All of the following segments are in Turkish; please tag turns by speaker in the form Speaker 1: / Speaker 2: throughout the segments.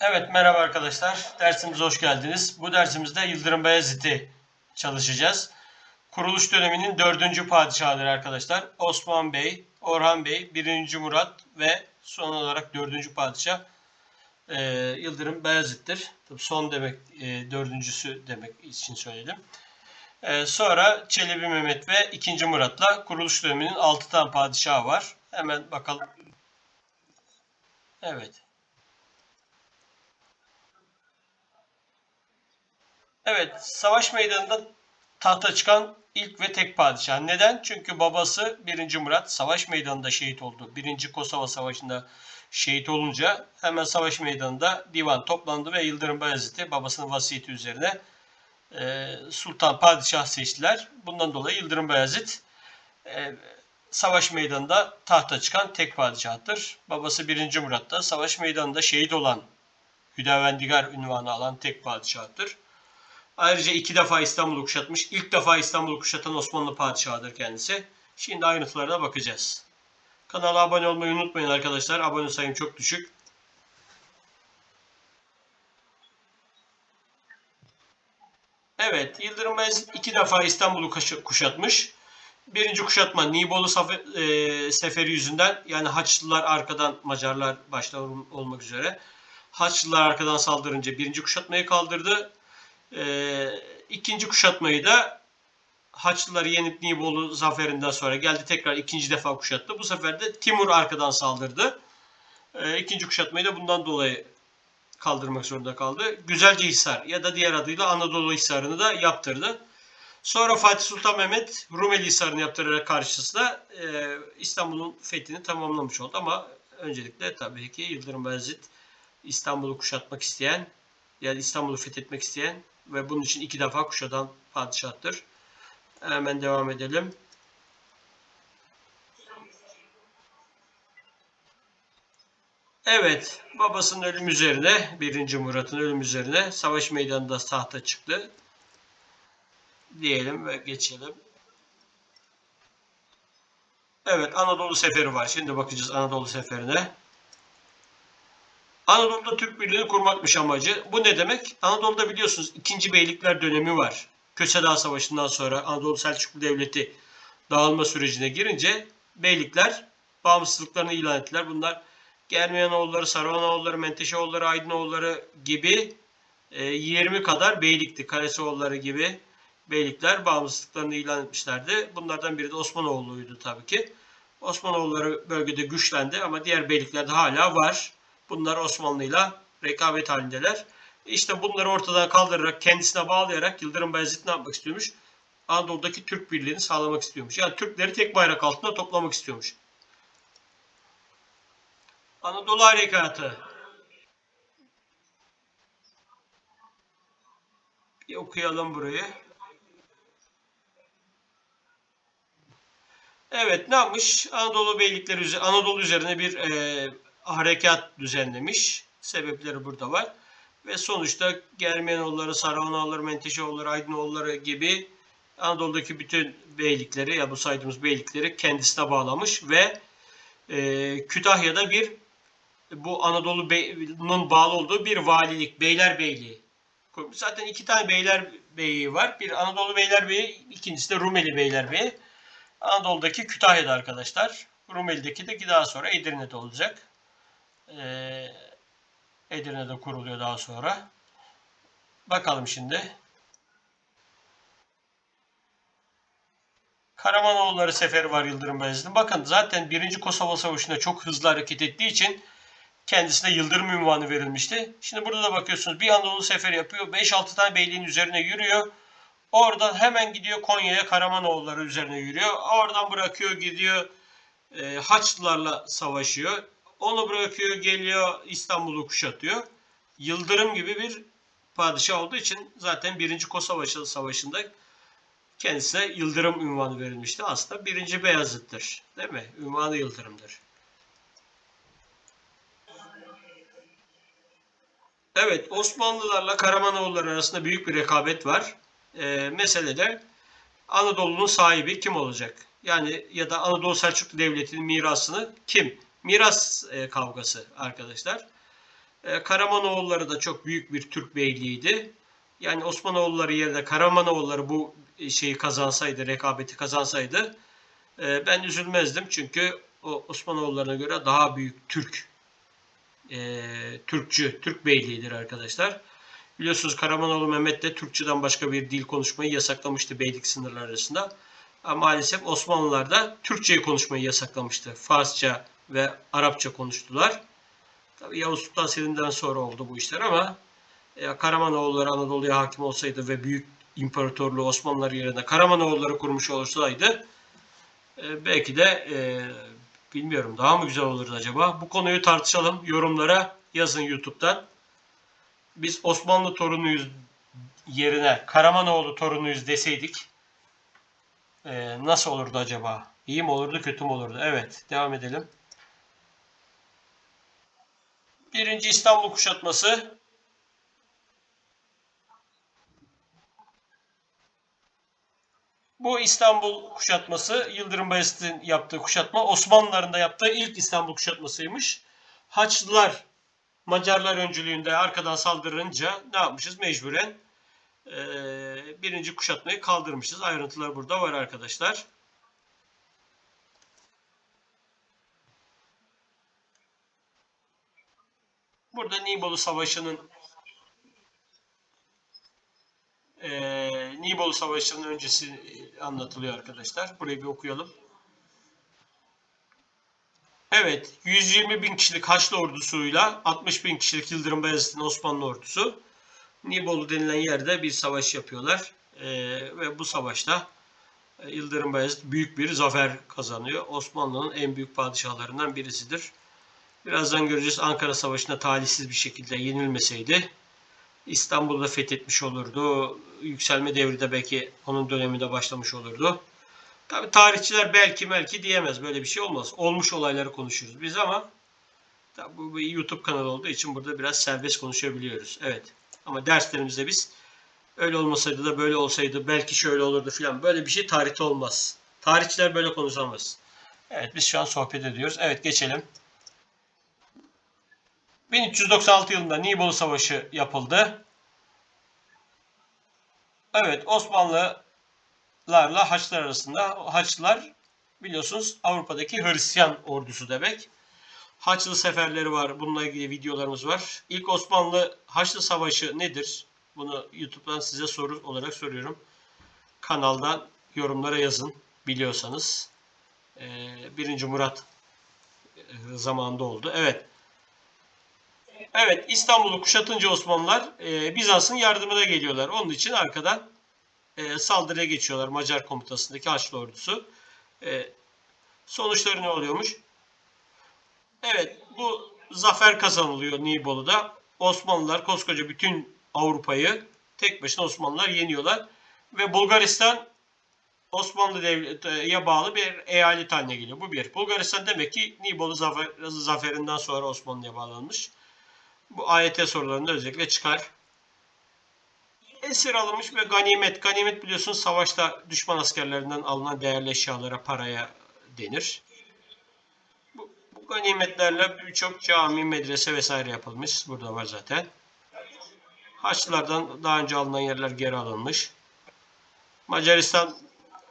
Speaker 1: Evet merhaba arkadaşlar. Dersimize hoş geldiniz. Bu dersimizde Yıldırım Beyazıt'ı çalışacağız. Kuruluş döneminin dördüncü padişahıdır arkadaşlar. Osman Bey, Orhan Bey, 1. Murat ve son olarak dördüncü padişah e, Yıldırım Beyazıt'tır. Tabii son demek, e, dördüncüsü demek için söyledim. E, sonra Çelebi Mehmet ve 2. Murat'la kuruluş döneminin 6 tane padişahı var. Hemen bakalım. Evet. Evet, savaş meydanında tahta çıkan ilk ve tek padişah. Neden? Çünkü babası 1. Murat savaş meydanında şehit oldu. 1. Kosova Savaşı'nda şehit olunca hemen savaş meydanında divan toplandı ve Yıldırım Beyazıt'ı babasının vasiyeti üzerine e, sultan padişah seçtiler. Bundan dolayı Yıldırım Beyazıt e, savaş meydanında tahta çıkan tek padişahtır. Babası 1. Murat da savaş meydanında şehit olan Hüdavendigar ünvanı alan tek padişahtır. Ayrıca iki defa İstanbul'u kuşatmış. İlk defa İstanbul'u kuşatan Osmanlı padişahıdır kendisi. Şimdi ayrıntılarına bakacağız. Kanala abone olmayı unutmayın arkadaşlar. Abone sayım çok düşük. Evet, Yıldırım Beyazıt iki defa İstanbul'u kuşatmış. Birinci kuşatma Nibolu e, Seferi yüzünden yani Haçlılar arkadan Macarlar başta olmak üzere Haçlılar arkadan saldırınca birinci kuşatmayı kaldırdı. E, ikinci kuşatmayı da Haçlıları yenip Nibolu zaferinden sonra geldi tekrar ikinci defa kuşattı. Bu sefer de Timur arkadan saldırdı. E, ikinci kuşatmayı da bundan dolayı kaldırmak zorunda kaldı. Güzelce Hisar ya da diğer adıyla Anadolu Hisarı'nı da yaptırdı. Sonra Fatih Sultan Mehmet Rumeli Hisarı'nı yaptırarak karşısında e, İstanbul'un fethini tamamlamış oldu. Ama öncelikle tabii ki Yıldırım Beyazıt İstanbul'u kuşatmak isteyen yani İstanbul'u fethetmek isteyen ve bunun için iki defa kuşatan padişahtır. Hemen devam edelim. Evet, babasının ölüm üzerine, 1. Murat'ın ölüm üzerine savaş meydanında tahta çıktı. Diyelim ve geçelim. Evet, Anadolu Seferi var. Şimdi bakacağız Anadolu Seferi'ne. Anadolu'da Türk birliğini kurmakmış amacı. Bu ne demek? Anadolu'da biliyorsunuz ikinci beylikler dönemi var. Köse Savaşı'ndan sonra Anadolu Selçuklu Devleti dağılma sürecine girince beylikler bağımsızlıklarını ilan ettiler. Bunlar Germiyanoğulları, Saruhanoğulları, Menteşeoğulları, Aydınoğulları gibi 20 e, kadar beylikti. Kalesioğulları gibi beylikler bağımsızlıklarını ilan etmişlerdi. Bunlardan biri de Osmanoğlu'ydu tabii ki. Osmanoğulları bölgede güçlendi ama diğer beylikler de hala var. Bunlar Osmanlı'yla rekabet halindeler. İşte bunları ortadan kaldırarak, kendisine bağlayarak Yıldırım Bayezid ne yapmak istiyormuş? Anadolu'daki Türk birliğini sağlamak istiyormuş. Yani Türkleri tek bayrak altında toplamak istiyormuş. Anadolu Harekatı. Bir okuyalım burayı. Evet ne yapmış? Anadolu beylikleri Anadolu üzerine bir e, harekat düzenlemiş. Sebepleri burada var. Ve sonuçta Germiyanoğulları, Sarıhanoğulları, Menteşeoğulları, Aydınoğulları gibi Anadolu'daki bütün beylikleri ya bu saydığımız beylikleri kendisine bağlamış ve e, Kütahya'da bir bu Anadolu'nun bağlı olduğu bir valilik, Beylerbeyliği. Zaten iki tane Beylerbeyi var. Bir Anadolu Beylerbeyi, ikincisi de Rumeli Beylerbeyi. Anadolu'daki Kütahya'da arkadaşlar. Rumeli'deki de daha sonra Edirne'de olacak. Ee, Edirne'de kuruluyor daha sonra. Bakalım şimdi. Karamanoğulları seferi var Yıldırım Beyazıt'ın. Bakın zaten 1. Kosova Savaşı'nda çok hızlı hareket ettiği için kendisine Yıldırım ünvanı verilmişti. Şimdi burada da bakıyorsunuz bir Anadolu seferi yapıyor. 5-6 tane beyliğin üzerine yürüyor. Oradan hemen gidiyor Konya'ya Karamanoğulları üzerine yürüyor. Oradan bırakıyor gidiyor e, Haçlılarla savaşıyor. Onu bırakıyor geliyor İstanbul'u kuşatıyor. Yıldırım gibi bir padişah olduğu için zaten 1. Kosova Savaşı'nda kendisine Yıldırım ünvanı verilmişti. Aslında 1. Beyazıt'tır. Değil mi? Ünvanı Yıldırım'dır. Evet, Osmanlılarla Karamanoğulları arasında büyük bir rekabet var. Ee, mesele de Anadolu'nun sahibi kim olacak? Yani ya da Anadolu Selçuklu Devleti'nin mirasını kim? Miras e, kavgası arkadaşlar. E, Karamanoğulları da çok büyük bir Türk beyliğiydi. Yani Osmanoğulları yerine Karamanoğulları bu şeyi kazansaydı, rekabeti kazansaydı e, ben üzülmezdim. Çünkü o Osmanoğullarına göre daha büyük Türk, Türkçü, Türk beyliğidir arkadaşlar. Biliyorsunuz Karamanoğlu Mehmet de Türkçeden başka bir dil konuşmayı yasaklamıştı beylik sınırları arasında. Ama maalesef Osmanlılar da Türkçeyi konuşmayı yasaklamıştı. Farsça ve Arapça konuştular. Tabii Yavuz Sultan Selim'den sonra oldu bu işler ama e, Karamanoğulları Anadolu'ya hakim olsaydı ve büyük imparatorluğu Osmanlılar yerine Karamanoğulları kurmuş olsaydı e, belki de e, bilmiyorum daha mı güzel olurdu acaba? Bu konuyu tartışalım. Yorumlara yazın YouTube'dan. Biz Osmanlı torunuyuz yerine Karamanoğlu torunuyuz deseydik e, nasıl olurdu acaba? İyi mi olurdu, kötü mü olurdu? Evet, devam edelim. Birinci İstanbul kuşatması. Bu İstanbul kuşatması Yıldırım Bayezid'in yaptığı kuşatma Osmanlıların da yaptığı ilk İstanbul kuşatmasıymış. Haçlılar Macarlar öncülüğünde arkadan saldırınca ne yapmışız? Mecburen e, birinci kuşatmayı kaldırmışız. Ayrıntılar burada var arkadaşlar. Burada Nibolu Savaşı'nın e, Nibolu Savaşı'nın öncesi anlatılıyor arkadaşlar. Burayı bir okuyalım. Evet, 120 bin kişilik Haçlı ordusuyla 60 bin kişilik Yıldırım Beyazıt'ın Osmanlı ordusu Nibolu denilen yerde bir savaş yapıyorlar. E, ve bu savaşta e, Yıldırım Bayezid büyük bir zafer kazanıyor. Osmanlı'nın en büyük padişahlarından birisidir. Birazdan göreceğiz Ankara Savaşı'nda talihsiz bir şekilde yenilmeseydi İstanbul'da fethetmiş olurdu. Yükselme devri de belki onun döneminde başlamış olurdu. Tabi tarihçiler belki belki diyemez. Böyle bir şey olmaz. Olmuş olayları konuşuruz biz ama bu bir YouTube kanalı olduğu için burada biraz serbest konuşabiliyoruz. Evet. Ama derslerimizde biz öyle olmasaydı da böyle olsaydı belki şöyle olurdu filan. Böyle bir şey tarihte olmaz. Tarihçiler böyle konuşamaz. Evet biz şu an sohbet ediyoruz. Evet geçelim. 1396 yılında Nibolu Savaşı yapıldı. Evet Osmanlılarla Haçlılar arasında Haçlılar biliyorsunuz Avrupa'daki Hristiyan ordusu demek. Haçlı seferleri var. Bununla ilgili videolarımız var. İlk Osmanlı Haçlı Savaşı nedir? Bunu YouTube'dan size soru olarak soruyorum. Kanaldan yorumlara yazın biliyorsanız. Ee, Birinci Murat e, zamanında oldu. Evet. Evet İstanbul'u kuşatınca Osmanlılar e, Bizans'ın yardımına geliyorlar. Onun için arkadan e, saldırıya geçiyorlar Macar komutasındaki Haçlı ordusu. E, sonuçları ne oluyormuş? Evet bu zafer kazanılıyor Nibolu'da. Osmanlılar koskoca bütün Avrupa'yı tek başına Osmanlılar yeniyorlar. Ve Bulgaristan Osmanlı Devleti'ye bağlı bir eyalet haline geliyor. Bu bir. Bulgaristan demek ki Nibolu zafer, zaferinden sonra Osmanlı'ya bağlanmış. Bu AYT sorularında özellikle çıkar. Esir alınmış ve ganimet. Ganimet biliyorsunuz savaşta düşman askerlerinden alınan değerli eşyalara, paraya denir. Bu, bu ganimetlerle birçok cami, medrese vesaire yapılmış. Burada var zaten. Haçlılardan daha önce alınan yerler geri alınmış. Macaristan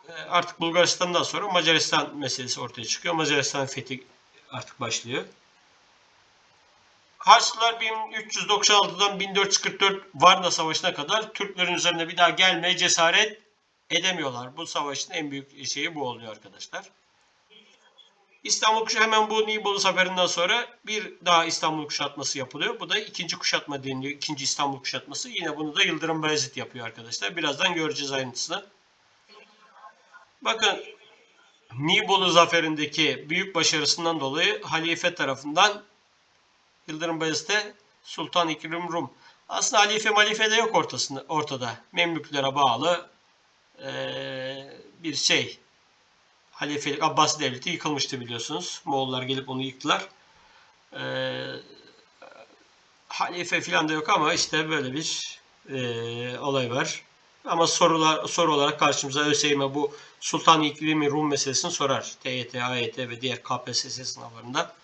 Speaker 1: e, artık Bulgaristan'dan sonra Macaristan meselesi ortaya çıkıyor. Macaristan fethi artık başlıyor. Haçlılar 1396'dan 1444 Varna Savaşı'na kadar Türklerin üzerine bir daha gelmeye cesaret edemiyorlar. Bu savaşın en büyük şeyi bu oluyor arkadaşlar. İstanbul kuşatması hemen bu Nibolu Zaferi'nden sonra bir daha İstanbul kuşatması yapılıyor. Bu da ikinci kuşatma deniliyor. İkinci İstanbul kuşatması. Yine bunu da Yıldırım Bayezid yapıyor arkadaşlar. Birazdan göreceğiz ayrıntısını. Bakın Nibolu Zaferi'ndeki büyük başarısından dolayı halife tarafından Yıldırım Bayezid'e Sultan İkrim Rum. Aslında halife malife de yok ortasında, ortada. Memlüklere bağlı ee, bir şey. Halifelik Abbasi Devleti yıkılmıştı biliyorsunuz. Moğollar gelip onu yıktılar. Ee, halife falan da yok ama işte böyle bir e, olay var. Ama sorular soru olarak karşımıza ÖSYM bu Sultan İklimi Rum meselesini sorar. TYT, AYT ve diğer KPSS sınavlarında.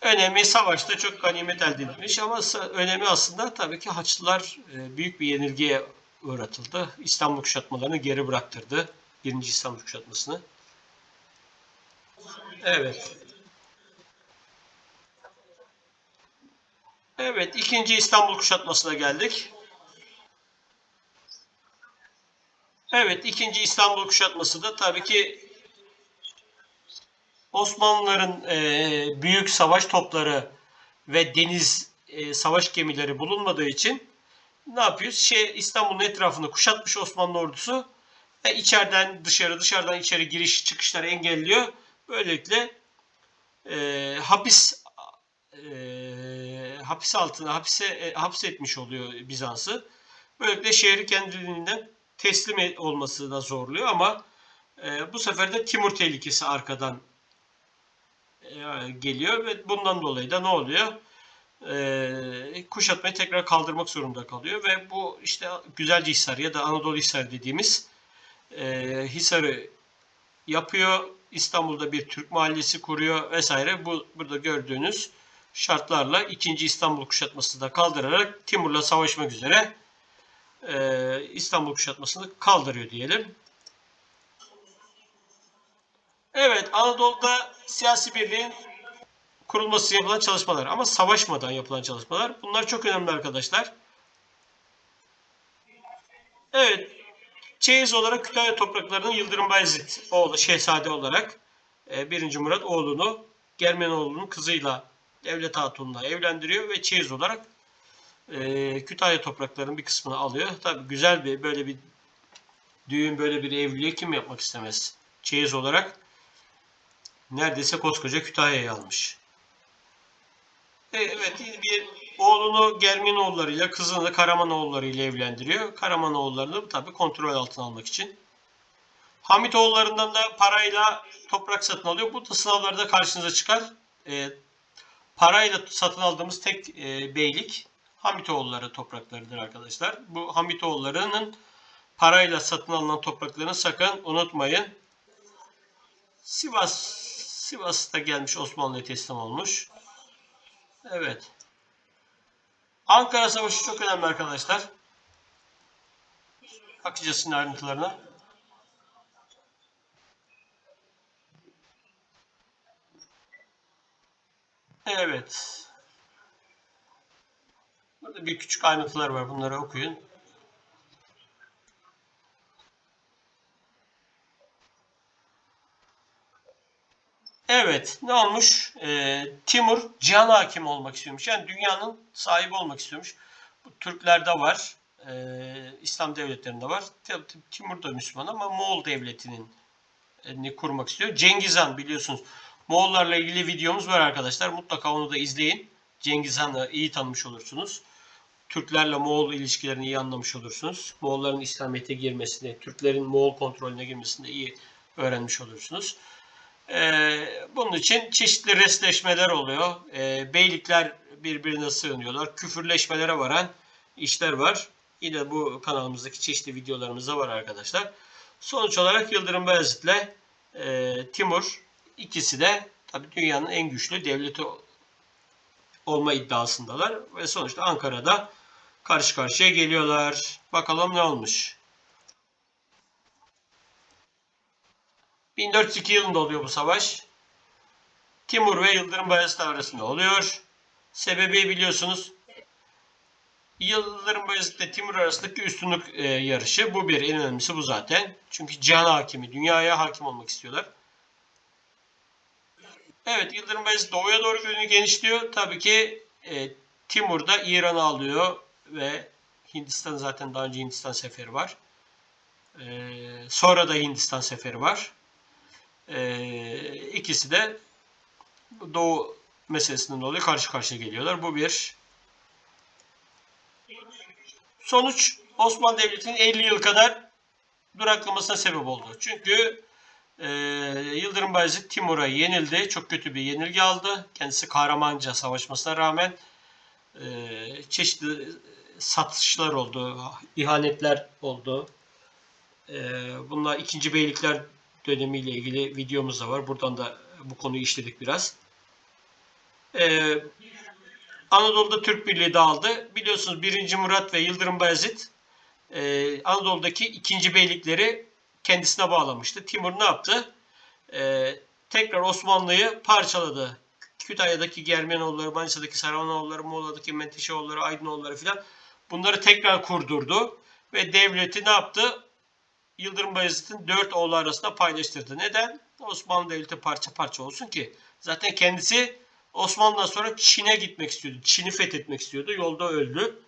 Speaker 1: Önemi savaşta çok ganimet elde edilmiş ama önemi aslında tabii ki Haçlılar e, büyük bir yenilgiye uğratıldı. İstanbul kuşatmalarını geri bıraktırdı. Birinci İstanbul kuşatmasını. Evet. Evet, ikinci İstanbul kuşatmasına geldik. Evet, ikinci İstanbul kuşatması da tabii ki Osmanlıların e, büyük savaş topları ve deniz e, savaş gemileri bulunmadığı için ne yapıyoruz? Şey İstanbul'un etrafını kuşatmış Osmanlı ordusu ve içeriden dışarı, dışarıdan içeri giriş çıkışları engelliyor. Böylelikle e, hapis e, hapis altına hapise e, hapsetmiş oluyor Bizans'ı. Böylelikle şehri kendiliğinden teslim olması da zorluyor ama e, bu sefer de Timur tehlikesi arkadan geliyor ve bundan dolayı da ne oluyor? E, kuşatmayı tekrar kaldırmak zorunda kalıyor ve bu işte Güzelce Hisar ya da Anadolu Hisarı dediğimiz e, Hisar'ı yapıyor. İstanbul'da bir Türk mahallesi kuruyor vesaire. Bu burada gördüğünüz şartlarla 2. İstanbul kuşatmasını da kaldırarak Timur'la savaşmak üzere e, İstanbul kuşatmasını kaldırıyor diyelim. Evet, Anadolu'da siyasi birliğin kurulması yapılan çalışmalar ama savaşmadan yapılan çalışmalar. Bunlar çok önemli arkadaşlar. Evet, Çeyiz olarak Kütahya topraklarının Yıldırım Bayezid oğlu şehzade olarak 1. Murat oğlunu Germenoğlu'nun kızıyla Devlet Hatun'la evlendiriyor ve çeyiz olarak e, Kütahya topraklarının bir kısmını alıyor. Tabii güzel bir böyle bir düğün böyle bir evliliği kim yapmak istemez? Çeyiz olarak neredeyse koskoca Kütahya'yı almış. E, evet bir oğlunu Germinoğullarıyla kızını Karamanoğullarıyla evlendiriyor. Karamanoğullarını tabii kontrol altına almak için. Hamitoğullarından da parayla toprak satın alıyor. Bu da sınavlarda karşınıza çıkar. E, parayla satın aldığımız tek e, beylik Hamitoğulları topraklarıdır arkadaşlar. Bu Hamitoğullarının parayla satın alınan topraklarını sakın unutmayın. Sivas Sivas'ta gelmiş Osmanlı'ya teslim olmuş. Evet. Ankara Savaşı çok önemli arkadaşlar. Bakacağız şimdi ayrıntılarına. Evet. Burada bir küçük ayrıntılar var. Bunları okuyun. Evet, ne olmuş? Ee, Timur cihan hakim olmak istiyormuş. Yani dünyanın sahibi olmak istiyormuş. Bu Türklerde var, ee, İslam devletlerinde var. Timur da Müslüman ama Moğol devletinin e, kurmak istiyor. Cengiz Han biliyorsunuz. Moğollarla ilgili videomuz var arkadaşlar. Mutlaka onu da izleyin. Cengiz Han'ı iyi tanımış olursunuz. Türklerle Moğol ilişkilerini iyi anlamış olursunuz. Moğolların İslamiyet'e girmesini, Türklerin Moğol kontrolüne girmesini iyi öğrenmiş olursunuz. Ee, bunun için çeşitli resleşmeler oluyor. Ee, beylikler birbirine sığınıyorlar. Küfürleşmelere varan işler var. Yine bu kanalımızdaki çeşitli videolarımızda var arkadaşlar. Sonuç olarak Yıldırım Beyazıt'la e, Timur ikisi de tabi dünyanın en güçlü devleti olma iddiasındalar. Ve sonuçta Ankara'da karşı karşıya geliyorlar. Bakalım ne olmuş. 1402 yılında oluyor bu savaş. Timur ve Yıldırım Bayezid arasında oluyor. Sebebi biliyorsunuz Yıldırım Bayezid ile Timur arasındaki üstünlük e, yarışı. Bu bir en önemlisi bu zaten. Çünkü cihan hakimi, dünyaya hakim olmak istiyorlar. Evet Yıldırım Bayezid doğuya doğru yönünü genişliyor. Tabii ki e, Timur da İran'ı alıyor ve Hindistan zaten daha önce Hindistan seferi var. E, sonra da Hindistan seferi var. E, ikisi de Doğu meselesinden dolayı karşı karşıya geliyorlar. Bu bir. Sonuç Osmanlı Devleti'nin 50 yıl kadar duraklamasına sebep oldu. Çünkü e, Yıldırım Bayezid Timur'a yenildi. Çok kötü bir yenilgi aldı. Kendisi kahramanca savaşmasına rağmen e, çeşitli satışlar oldu, ihanetler oldu. E, bunlar ikinci beylikler dönemiyle ilgili videomuz da var. Buradan da bu konuyu işledik biraz. Ee, Anadolu'da Türk Birliği dağıldı. Biliyorsunuz 1. Murat ve Yıldırım Bayezid e, Anadolu'daki ikinci beylikleri kendisine bağlamıştı. Timur ne yaptı? E, tekrar Osmanlı'yı parçaladı. Kütahya'daki Germenoğulları, Manisa'daki Saravanoğulları, Muğla'daki Menteşeoğulları, Aydınoğulları filan bunları tekrar kurdurdu ve devleti ne yaptı? Yıldırım Bayezid'in dört oğlu arasında paylaştırdı. Neden? Osmanlı Devleti parça parça olsun ki. Zaten kendisi Osmanlı'dan sonra Çin'e gitmek istiyordu. Çin'i fethetmek istiyordu. Yolda öldü.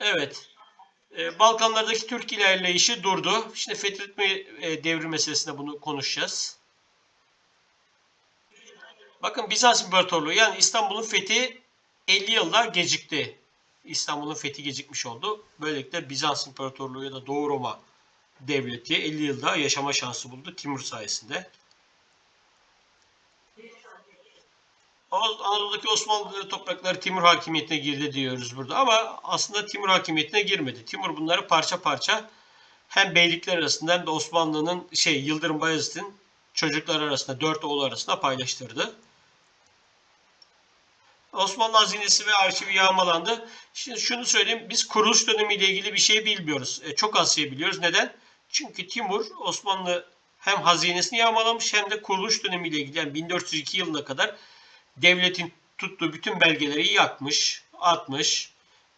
Speaker 1: Evet. Ee, Balkanlardaki Türk ilerleyişi durdu. Şimdi fethetme e, devri meselesinde bunu konuşacağız. Bakın Bizans İmparatorluğu yani İstanbul'un fethi 50 yıllar gecikti. İstanbul'un fethi gecikmiş oldu. Böylelikle Bizans İmparatorluğu ya da Doğu Roma Devleti 50 yılda yaşama şansı buldu Timur sayesinde. Anadolu'daki Osmanlı toprakları Timur hakimiyetine girdi diyoruz burada ama aslında Timur hakimiyetine girmedi. Timur bunları parça parça hem beylikler arasında hem de Osmanlı'nın şey Yıldırım Bayezid'in çocuklar arasında dört oğul arasında paylaştırdı. Osmanlı hazinesi ve arşivi yağmalandı. Şimdi şunu söyleyeyim. Biz kuruluş dönemiyle ilgili bir şey bilmiyoruz. E, çok az şey biliyoruz. Neden? Çünkü Timur Osmanlı hem hazinesini yağmalamış hem de kuruluş dönemiyle ilgili yani 1402 yılına kadar devletin tuttuğu bütün belgeleri yakmış, atmış.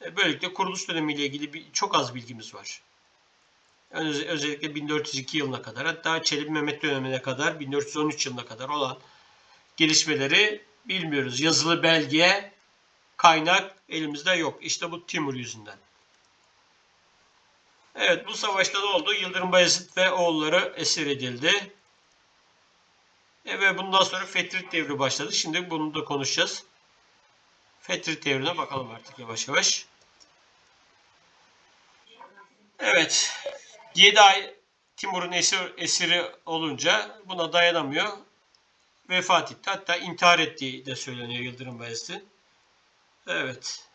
Speaker 1: E, böylelikle kuruluş dönemiyle ilgili bir, çok az bilgimiz var. Öz, özellikle 1402 yılına kadar hatta Çelebi Mehmet dönemine kadar 1413 yılına kadar olan gelişmeleri bilmiyoruz. Yazılı belge, kaynak elimizde yok. İşte bu Timur yüzünden. Evet bu savaşta ne oldu? Yıldırım Bayezid ve oğulları esir edildi. E ve bundan sonra Fetrit devri başladı. Şimdi bunu da konuşacağız. Fetrit devrine bakalım artık yavaş yavaş. Evet. 7 ay Timur'un esir, esiri olunca buna dayanamıyor. Vefat etti. Hatta intihar ettiği de söyleniyor Yıldırım Bayezid'in. Evet.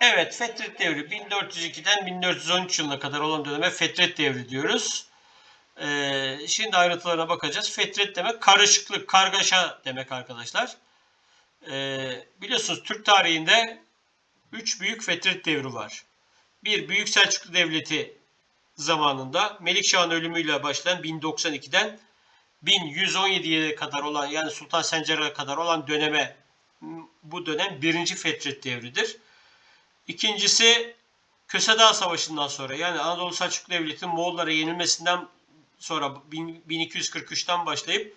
Speaker 1: Evet, Fetret Devri 1402'den 1413 yılına kadar olan döneme Fetret Devri diyoruz. Ee, şimdi ayrıntılarına bakacağız. Fetret demek karışıklık, kargaşa demek arkadaşlar. Ee, biliyorsunuz Türk tarihinde 3 büyük Fetret Devri var. Bir Büyük Selçuklu Devleti zamanında Melikşah'ın ölümüyle başlayan 1092'den 1117'ye kadar olan yani Sultan Sencer'e kadar olan döneme bu dönem birinci Fetret devridir. İkincisi Kösedağ Savaşı'ndan sonra yani Anadolu Selçuklu Devleti'nin Moğollara yenilmesinden sonra 1243'ten başlayıp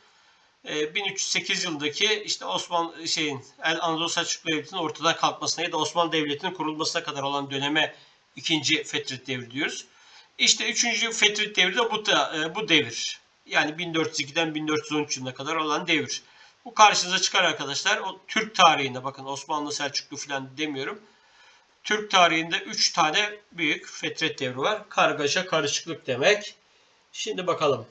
Speaker 1: 1308 e, yılındaki işte Osmanlı şeyin Anadolu Selçuklu Devleti'nin ortadan kalkmasına ya da Osmanlı Devleti'nin kurulmasına kadar olan döneme ikinci Fetret devri diyoruz. İşte üçüncü Fetret devri de bu, da, e, bu devir. Yani 1402'den 1413 yılına kadar olan devir. Bu karşınıza çıkar arkadaşlar. O Türk tarihinde bakın Osmanlı Selçuklu falan demiyorum. Türk tarihinde 3 tane büyük fetret devri var. Kargaşa, karışıklık demek. Şimdi bakalım.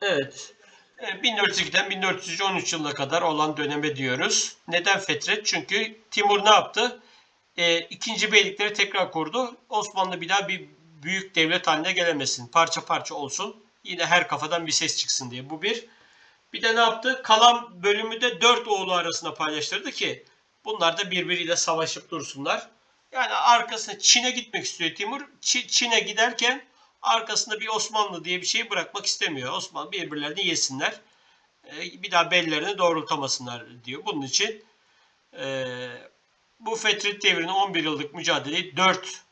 Speaker 1: Evet. 1402'den 1413 yılına kadar olan döneme diyoruz. Neden fetret? Çünkü Timur ne yaptı? E, ikinci beylikleri tekrar kurdu. Osmanlı bir daha bir büyük devlet haline gelemesin. Parça parça olsun. Yine her kafadan bir ses çıksın diye. Bu bir. Bir de ne yaptı? Kalan bölümü de dört oğlu arasında paylaştırdı ki bunlar da birbiriyle savaşıp dursunlar. Yani arkasına Çin'e gitmek istiyor Timur. Çin'e giderken arkasında bir Osmanlı diye bir şey bırakmak istemiyor. Osmanlı birbirlerini yesinler. E, bir daha bellerini doğrultamasınlar diyor. Bunun için e, bu Fetret devrinin 11 yıllık mücadeleyi 4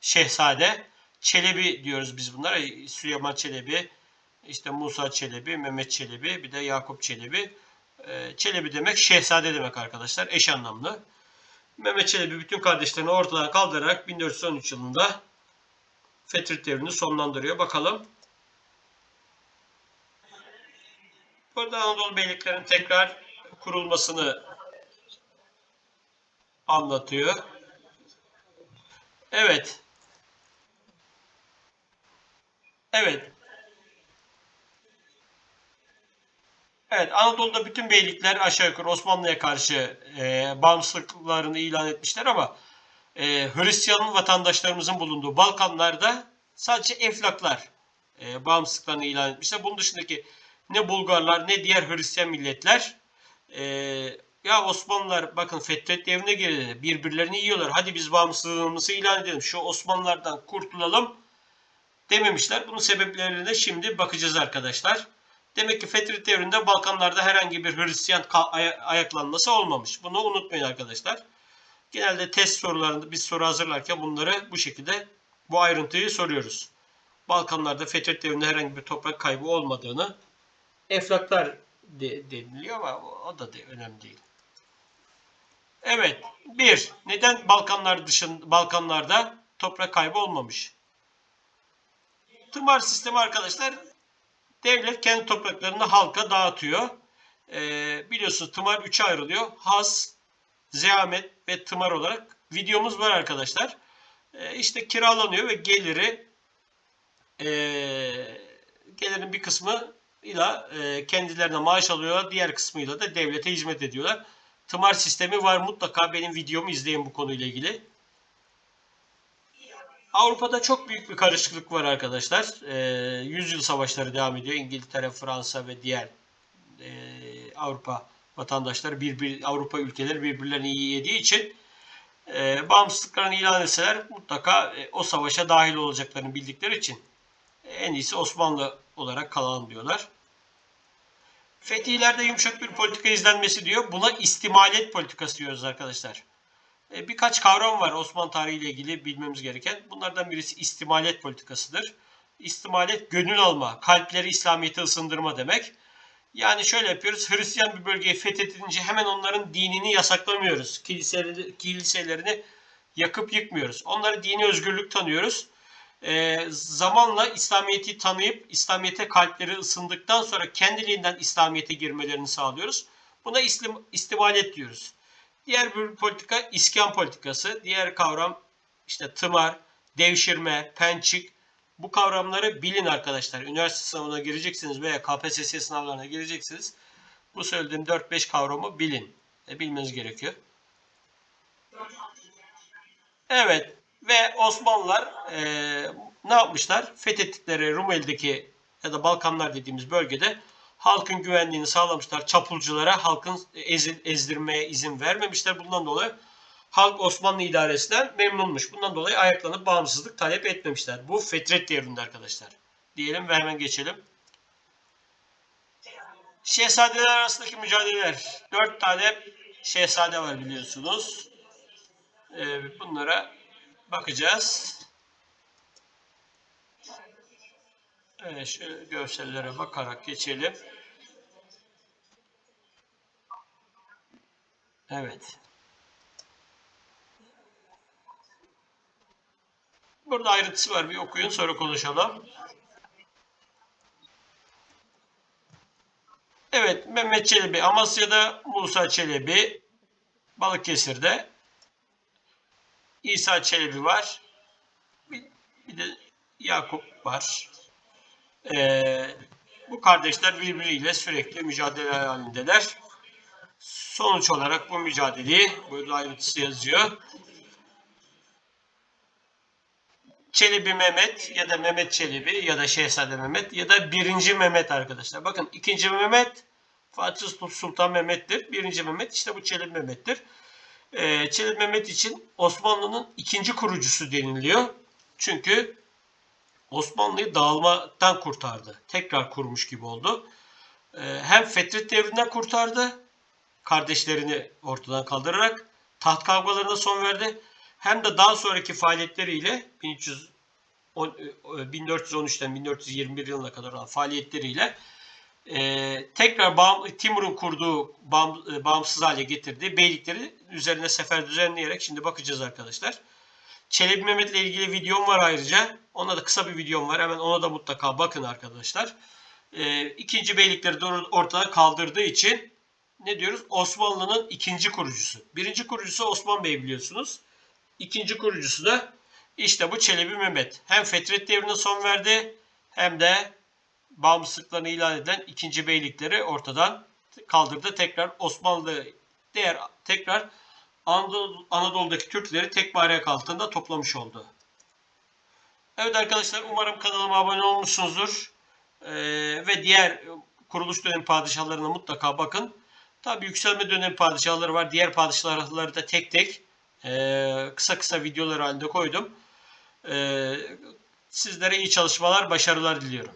Speaker 1: şehzade Çelebi diyoruz biz bunlara. Süleyman Çelebi, işte Musa Çelebi, Mehmet Çelebi, bir de Yakup Çelebi. Ee, Çelebi demek şehzade demek arkadaşlar. Eş anlamlı. Mehmet Çelebi bütün kardeşlerini ortadan kaldırarak 1413 yılında Fetret devrini sonlandırıyor. Bakalım. Burada Anadolu beyliklerinin tekrar kurulmasını anlatıyor. Evet. Evet. Evet, Anadolu'da bütün beylikler aşağı yukarı Osmanlı'ya karşı e, bağımsızlıklarını ilan etmişler ama e, Hristiyan vatandaşlarımızın bulunduğu Balkanlarda sadece Eflaklar e, bağımsızlıklarını ilan etmişler. Bunun dışındaki ne Bulgarlar ne diğer Hristiyan milletler e, ya Osmanlılar bakın Fetret devrine girdi. Birbirlerini yiyorlar. Hadi biz bağımsızlığımızı ilan edelim. Şu Osmanlılardan kurtulalım dememişler. Bunun sebeplerine şimdi bakacağız arkadaşlar. Demek ki Fetret devrinde Balkanlarda herhangi bir Hristiyan ayaklanması olmamış. Bunu unutmayın arkadaşlar. Genelde test sorularında biz soru hazırlarken bunları bu şekilde bu ayrıntıyı soruyoruz. Balkanlarda Fetret devrinde herhangi bir toprak kaybı olmadığını Eflaklar de, deniliyor ama o da de, önemli değil. Evet. Bir. Neden Balkanlar dışında Balkanlarda toprak kaybı olmamış? Tımar sistemi arkadaşlar devlet kendi topraklarını halka dağıtıyor. Ee, biliyorsunuz tımar 3'e ayrılıyor. Has, zehamet ve tımar olarak videomuz var arkadaşlar. Ee, işte kiralanıyor ve geliri e, gelirin bir kısmı ile e, kendilerine maaş alıyorlar. Diğer kısmıyla da devlete hizmet ediyorlar. Tımar sistemi var. Mutlaka benim videomu izleyin bu konuyla ilgili. Avrupa'da çok büyük bir karışıklık var arkadaşlar. E, yüzyıl savaşları devam ediyor. İngiltere, Fransa ve diğer e, Avrupa vatandaşları birbir Avrupa ülkeleri birbirlerini iyi yediği için e, bağımsızlıklarını ilan etseler mutlaka e, o savaşa dahil olacaklarını bildikleri için en iyisi Osmanlı olarak kalalım diyorlar. Fetihlerde yumuşak bir politika izlenmesi diyor. Buna istimalet politikası diyoruz arkadaşlar. E, birkaç kavram var Osmanlı tarihi ile ilgili bilmemiz gereken. Bunlardan birisi istimalet politikasıdır. İstimalet gönül alma, kalpleri İslamiyet'e ısındırma demek. Yani şöyle yapıyoruz. Hristiyan bir bölgeyi fethedince hemen onların dinini yasaklamıyoruz. Kiliseleri, kiliselerini yakıp yıkmıyoruz. Onlara dini özgürlük tanıyoruz. E, zamanla İslamiyet'i tanıyıp İslamiyet'e kalpleri ısındıktan sonra kendiliğinden İslamiyet'e girmelerini sağlıyoruz. Buna istim, istimalet diyoruz. Diğer bir politika iskan politikası. Diğer kavram işte tımar, devşirme, pençik. Bu kavramları bilin arkadaşlar. Üniversite sınavına gireceksiniz veya KPSS sınavlarına gireceksiniz. Bu söylediğim 4-5 kavramı bilin. E, bilmeniz gerekiyor. Evet ve Osmanlılar e, ne yapmışlar? Fethettikleri Rumeli'deki ya da Balkanlar dediğimiz bölgede halkın güvenliğini sağlamışlar. Çapulculara halkın ezil, ezdirmeye izin vermemişler. Bundan dolayı halk Osmanlı idaresinden memnunmuş. Bundan dolayı ayaklanıp bağımsızlık talep etmemişler. Bu Fetret devrinde arkadaşlar. Diyelim ve hemen geçelim. Şehzadeler arasındaki mücadeleler. Dört tane şehzade var biliyorsunuz. Ee, bunlara bakacağız. Evet, şu görsellere bakarak geçelim. Evet. Burada ayrıntısı var. Bir okuyun sonra konuşalım. Evet, Mehmet Çelebi Amasya'da, Musa Çelebi Balıkesir'de, İsa Çelebi var. Bir, bir de Yakup var. Ee, bu kardeşler birbiriyle sürekli mücadele halindeler. Sonuç olarak bu mücadeleyi, burada ayrıntısı yazıyor. Çelebi Mehmet ya da Mehmet Çelebi ya da Şehzade Mehmet ya da birinci Mehmet arkadaşlar. Bakın ikinci Mehmet Fatih Sultan Mehmet'tir. Birinci Mehmet işte bu Çelebi Mehmet'tir. Ee, Çelebi Mehmet için Osmanlı'nın ikinci kurucusu deniliyor. Çünkü Osmanlı'yı dağılmadan kurtardı. Tekrar kurmuş gibi oldu. Ee, hem Fetret devrinden kurtardı. Kardeşlerini ortadan kaldırarak taht kavgalarına son verdi. Hem de daha sonraki faaliyetleriyle 1300 1413'ten 1421 yılına kadar olan faaliyetleriyle e, tekrar bağım, Timur'un kurduğu bağım, e, bağımsız hale getirdiği beylikleri üzerine sefer düzenleyerek şimdi bakacağız arkadaşlar. Çelebi Mehmet'le ilgili videom var ayrıca. Ona da kısa bir videom var. Hemen ona da mutlaka bakın arkadaşlar. E, ikinci beylikleri ortadan kaldırdığı için ne diyoruz? Osmanlı'nın ikinci kurucusu. Birinci kurucusu Osman Bey biliyorsunuz. İkinci kurucusu da işte bu Çelebi Mehmet. Hem Fetret devrine son verdi hem de bağımsızlıklarını ilan edilen ikinci beylikleri ortadan kaldırdı. Tekrar Osmanlı değer tekrar Anadolu, Anadolu'daki Türkleri tek bayrak altında toplamış oldu. Evet arkadaşlar umarım kanalıma abone olmuşsunuzdur. Ee, ve diğer kuruluş dönemi padişahlarına mutlaka bakın. Tabi yükselme dönemi padişahları var. Diğer padişahları da tek tek ee, kısa kısa videolar halinde koydum. Ee, sizlere iyi çalışmalar, başarılar diliyorum.